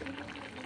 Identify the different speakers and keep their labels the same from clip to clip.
Speaker 1: Thank you.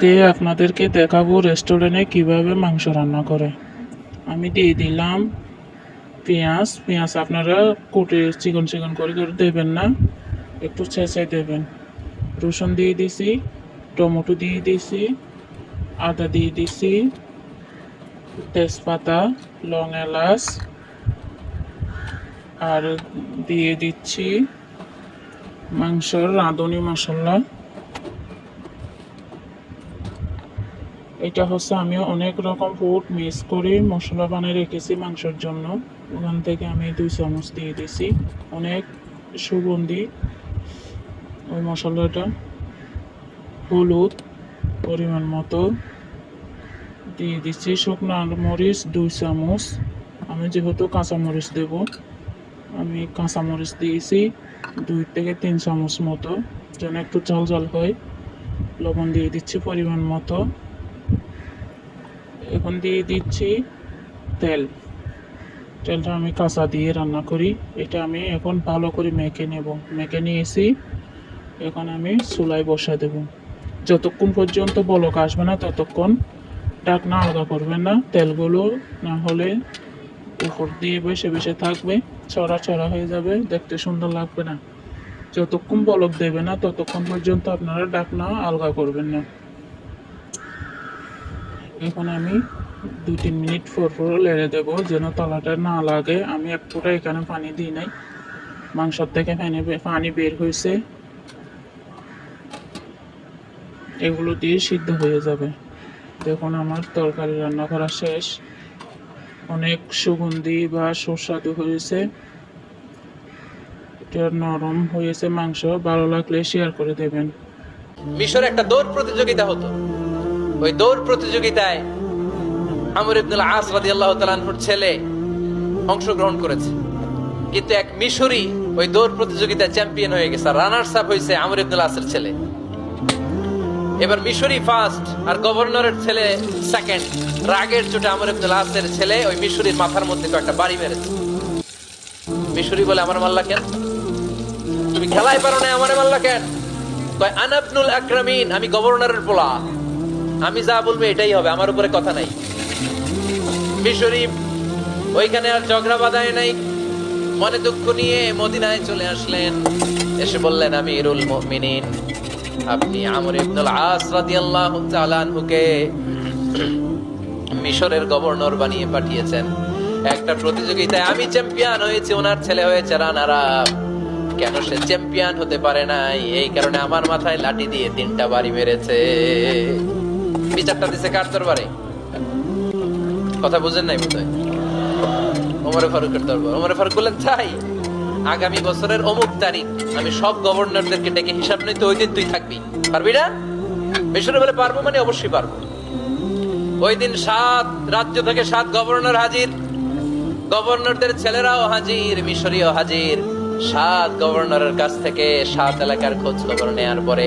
Speaker 2: আজকে আপনাদেরকে দেখাবো রেস্টুরেন্টে কীভাবে মাংস রান্না করে। আমি দিয়ে দিলাম পেঁয়াজ। পেঁয়াজ আপনারা কুটে চিকন চিকন করে করে দেবেন না, একটু ছেঁচে দেবেন। রসুন দিয়ে দিছি, টমেটো দিয়ে দিছি, আদা দিয়ে দিছি, তেজপাতা, লং এলাচ, আর দিয়ে দিচ্ছি মাংসর রাঁধুনি মশলা। এটা হচ্ছে আমি অনেক রকম ফুড মিক্স করে, মশলা বানিয়ে রেখেছি মাংসের জন্য। ওখান থেকে আমি দুই চামচ দিয়ে দিছি অনেক সুগন্ধি ওই মশলাটা। হলুদ পরিমাণ মতো দিয়ে দিচ্ছি। শুকনো মরিচ দুই চামচ। আমি যেহেতু কাঁচা মরিচ দেব, আমি কাঁচা মরিচ দিয়েছি দুই থেকে তিন চামচ মতো। যেন একটু ঝাল ঝাল হয়। লবণ দিয়ে দিচ্ছি পরিমাণ মতো। এখন দিয়ে দিচ্ছি তেল। তেলটা আমি কাঁচা দিয়ে রান্না করি। এটা আমি এখন ভালো করে মেখে নেব। মেখে নিয়েছি। এখন আমি চুলায় বসা দেব। যতক্ষণ পর্যন্ত বলক আসবে না, ততক্ষণ ঢাকনা আলাদা করবেন না। তেলগুলো না হলে উপর দিয়ে বসে বসে থাকবে। চড়া চড়া হয়ে যাবে। দেখতে সুন্দর লাগবে না। যতক্ষণ বলক দেবে না, ততক্ষণ পর্যন্ত আপনারা ডাকনা আলগা করবেন না। এখন আমি দু তিন মিনিট পর পর লেড়ে দেবো, যেন তলাটা না লাগে। আমি এক এখানে পানি দিই নাই। মাংসর থেকে পানি পানি বের হয়েছে। এগুলো দিয়ে সিদ্ধ হয়ে যাবে। দেখুন, আমার তরকারি রান্না করা শেষ। অনেক সুগন্ধি বা সুস্বাদু হয়েছে। এটা নরম হয়েছে মাংস। ভালো লাগলে শেয়ার করে দেবেন।
Speaker 3: মিশরে একটা দৌড় প্রতিযোগিতা হতো। ওই দৌড় প্রতিযোগিতায় আমর ইবনুল আস রাদিয়াল্লাহু তাআলার ছেলে অংশগ্রহণ করেছে। কিন্তু এক মিশরি ওই দৌড় প্রতিযোগিতায় চ্যাম্পিয়ন হয়ে গেছে, রানার্স আপ হয়েছে আমর ইবনুল আসের ছেলে। এবার মিশরি ফার্স্ট আর গভর্নরের ছেলে সেকেন্ড। রাগের চোটে আমর ইবনুল আসের ছেলে ওই মিশরির মাথার মধ্যে কয়েকটা বাড়ি মেরেছে। মিশরি বলে, আমার মাল্লা কেন? তুমি খেলায় পারো না, আমার মাল্লা কেন? কয় আনাবনুল আকরামিন, আমি গভর্নরের পোলা। আমি যা বলব এটাই হবে, আমার উপরে কথা নাই। ওইখানে আর ঝগড়া বাঁধায় নাই। মনে দুঃখ নিয়ে মদিনায় চলে আসলেন। এসে বললেন আমি ইরুল মুমিনিন, আপনি আমর ইবনুল আস রাদিয়াল্লাহু তাআলা আনহুকে মিশরের গভর্নর বানিয়ে পাঠিয়েছেন। একটা প্রতিযোগিতায় আমি চ্যাম্পিয়ন হয়েছি, ওনার ছেলে হয়েছে রানারা কেন সে চ্যাম্পিয়ন হতে পারে নাই? এই কারণে আমার মাথায় লাঠি দিয়ে তিনটা বাড়ি মেরেছে। বিচারটা দিছে কার দরবারে? কথা বুঝেন নাই বোধ হয় ওমরে ফারুকের দরবার। ওমরে ফারুক বললেন তাই আগামী বছরের অমুক তারিখ আমি সব গভর্নরদেরকে ডেকে হিসাব নিতে ওই দিন তুই থাকবি। পারবি না? মিশরে বলে পারব মানে অবশ্যই পারব। ওই দিন সাত রাজ্য থেকে সাত গভর্নর হাজির। গভর্নরদের ছেলেরাও হাজির, মিশরীয় হাজির। সাত গভর্নরের কাছ থেকে সাত এলাকার খোঁজ খবর নেওয়ার পরে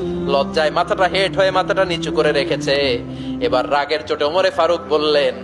Speaker 3: লজ্জায় মাথাটা হেট হয়ে মাথাটা নিচু করে রেখেছে। এবার রাগের চোটে ওমরে ফারুক বললেন